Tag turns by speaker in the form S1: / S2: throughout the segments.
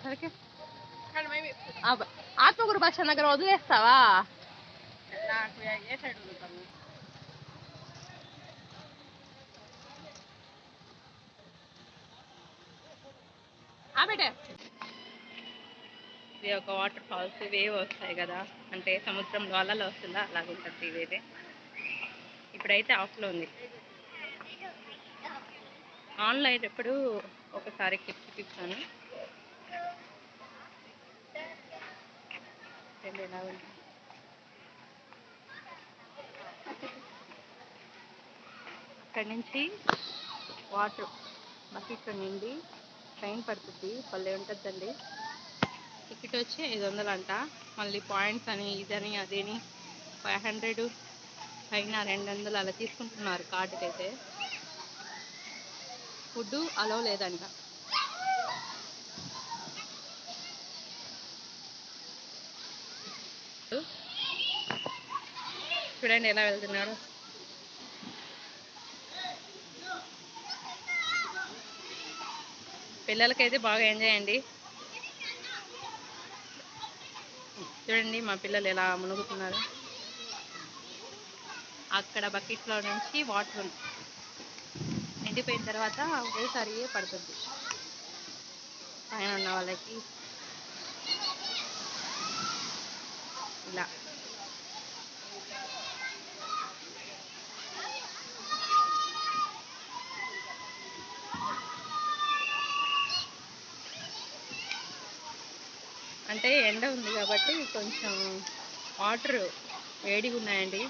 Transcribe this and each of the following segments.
S1: ఒక్కసారికి ఆత్మగురు స్టాండ్ దగ్గర వదిలేస్తావా? ఇది ఒక వాటర్ ఫాల్స్ వేవ్ వస్తాయి కదా. అంటే సముద్రంలో అలలు వస్తుందా? అలాగుంటుంది ఇదైతే ఇప్పుడైతే ఆఫ్లో ఉంది. ఆన్లైన్ ఎప్పుడు ఒకసారి క్లిప్ చూపిస్తాను రెండు ఎలా ఉంది అక్కడి నుంచి వాటర్ బకెట్లో నిండి ట్రైన్ పడుతుంది. భలే ఉంటుందండి. టికెట్ వచ్చి ఐదు వందలు అంట మళ్ళీ పాయింట్స్ అని ఇదని అదేని ఫైవ్ హండ్రెడ్ పైన రెండు వందలు అలా తీసుకుంటున్నారు కార్డుకైతే. ఫుడ్ అలో లేదంట. చూడండి ఎలా వెళ్తున్నాడు పిల్లలకైతే బాగా ఎంజాయ్ అండి. చూడండి మా పిల్లలు ఎలా మునుగుతున్నారు. అక్కడ బకెట్లో నుంచి వాటర్ నిండిపోయిన తర్వాత ఒకేసారి పడుతుంది. పైన ఉన్న వాళ్ళకి ఇలా అంటే ఎండ ఉంది కాబట్టి కొంచెం వాటర్ వేడిగా ఉన్నాయండి.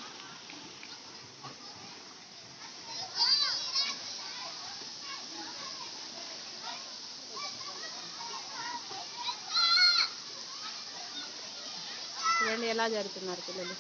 S1: చూడండి ఎలా జరుగుతున్నారు పిల్లలు?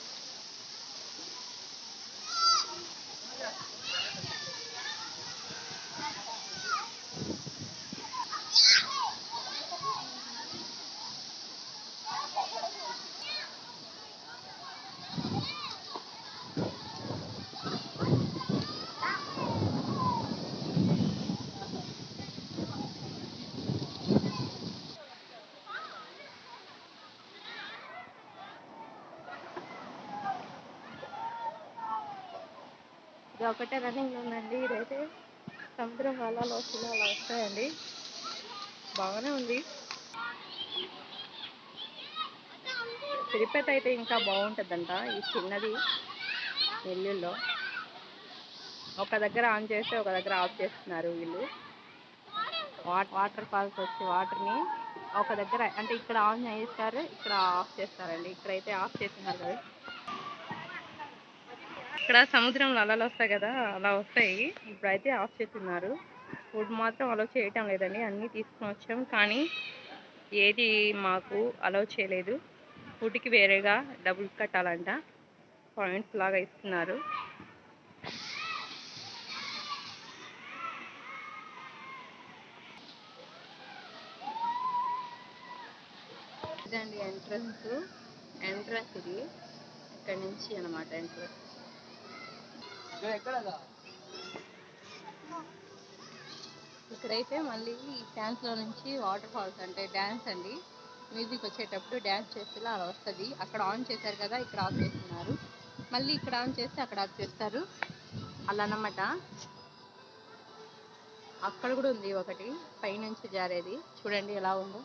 S1: ఇది ఒకటే రన్నింగ్ ఉందండి. ఇదైతే సముద్రం వలలు వస్తుంది అలా వస్తాయండి. బాగానే ఉంది. తిరుపతి అయితే ఇంకా బాగుంటుందంట ఈ చిన్నది నెల్లూరులో ఒక దగ్గర ఆన్ చేస్తే ఒక దగ్గర ఆఫ్ చేస్తున్నారు వీళ్ళు. వాటర్ వాటర్ ఫాల్స్ వచ్చి వాటర్ని ఒక దగ్గర అంటే ఇక్కడ ఆన్ చేస్తారు ఇక్కడ ఆఫ్ చేస్తారండి. ఇక్కడైతే ఆఫ్ చేస్తున్నారు. కదా ఇక్కడ సముద్రంలో అలలు వస్తాయి కదా అలా వస్తాయి. ఇప్పుడైతే ఆఫ్ చేస్తున్నారు. ఫుడ్ మాత్రం అలో చేయటం లేదండి అన్నీ తీసుకుని వచ్చాం. కానీ ఏది మాకు అలో చేయలేదు. ఫుడ్కి వేరేగా డబ్బులు కట్టాలంట. పాయింట్స్ లాగా ఇస్తున్నారు. ఇదండి ఎంట్రన్స్. ఎంట్రన్స్ ఇది. ఇక్కడ నుంచి అన్నమాట ఎంట్రన్స్. ఇక్కడైతే మళ్ళీ డ్యాన్స్లో నుంచి వాటర్ ఫాల్స్ అంటే డ్యాన్స్ అండి. మ్యూజిక్ వచ్చేటప్పుడు డ్యాన్స్ చేస్తే అలా వస్తుంది. అక్కడ ఆన్ చేశారు కదా ఇక్కడ ఆఫ్ చేస్తున్నారు. మళ్ళీ ఇక్కడ ఆన్ చేస్తే అక్కడ ఆఫ్ చేస్తారు. అలా అన్నమాట. అక్కడ కూడా ఉంది ఒకటి పైనుంచి జారేది. చూడండి ఎలా ఉందో.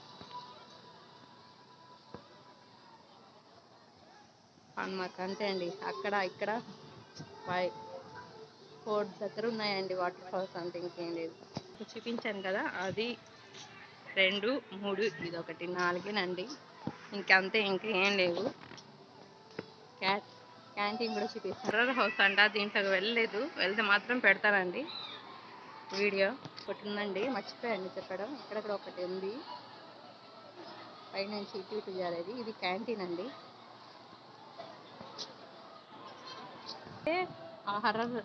S1: అన్నమాట. అంతే అండి. అక్కడ ఇక్కడ. బాయ్ ఫోర్ దగ్గర ఉన్నాయండి వాటర్ ఫాల్స్ అంతే ఇంకేం లేదు. చూపించాను కదా అది రెండు మూడు ఇది ఒకటి నాలుగేనండి. ఇంకంతే ఇంకేం లేవు. క్యాట్ క్యాంటీన్ కూడా చూపిస్తాను. హర్రర్ హౌస్ అంట దీంట్లోకి వెళ్ళలేదు. వెళ్తే మాత్రం పెడతానండి. వీడియో ఒకటి ఉందండి మర్చిపోయాండి చెప్పడం. ఇక్కడ ఒకటి ఉంది. పైనుంచి ఇటు ఇటు జారేది. ఇది క్యాంటీన్ అండి. ఆ హర్రర్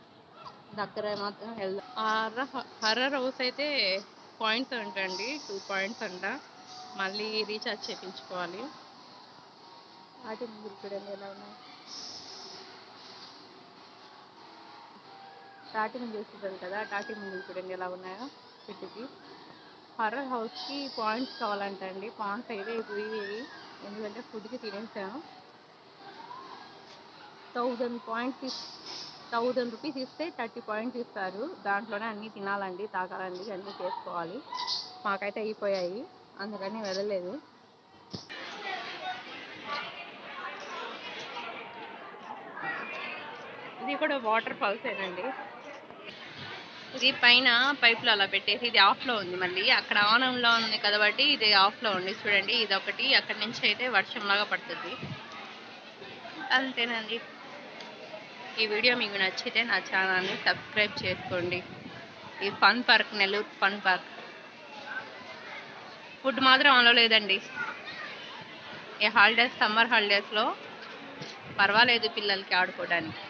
S1: దగ్గర మాత్రం వెళ్దాం హర్ర హర్రర్ హౌస్ అయితే పాయింట్స్ అంటండి టూ పాయింట్స్ అంట. మళ్ళీ రీఛార్జ్ చేయించుకోవాలి. వాటి ముందు చూడండి ఎలా ఉన్నాయి? టాటి ముందు కదా టాటి ముందు చూడండి ఎలా ఉన్నాయో చెట్టుకి హర్రర్ హౌస్కి పాయింట్స్ కావాలంట అండి పాయింట్స్ అయితే ఇప్పుడు ఇవి ఎందుకంటే ఫుడ్కి తినేసాను థౌజండ్ పాయింట్స్ థౌజండ్ రూపీస్ ఇస్తే థర్టీ పాయింట్స్ ఇస్తారు. దాంట్లోనే అన్నీ తినాలండి తాగాలండి అన్నీ చేసుకోవాలి. మాకైతే అయిపోయాయి అందుకని వెళ్ళలేదు. ఇది కూడా వాటర్ ఫాల్సేనండి ఇది పైన పైపులు అలా పెట్టేసి ఇది ఆఫ్లో ఉంది మళ్ళీ. అక్కడ ఆనంలో ఉంది కాబట్టి ఇది ఆఫ్లో ఉంది. చూడండి ఇది ఒకటి అక్కడి నుంచి అయితే వర్షంలాగా పడుతుంది. అంతేనండి. ఈ వీడియో మీకు నచ్చితే నా ఛానల్ని సబ్స్క్రైబ్ చేసుకోండి. ఈ fun park Nellore fun park. Food మాత్రం ఆన్లో లేదండి ఈ హాలిడేస్ సమ్మర్ హాలిడేస్లో పర్వాలేదు పిల్లలకి ఆడుకోవడానికి.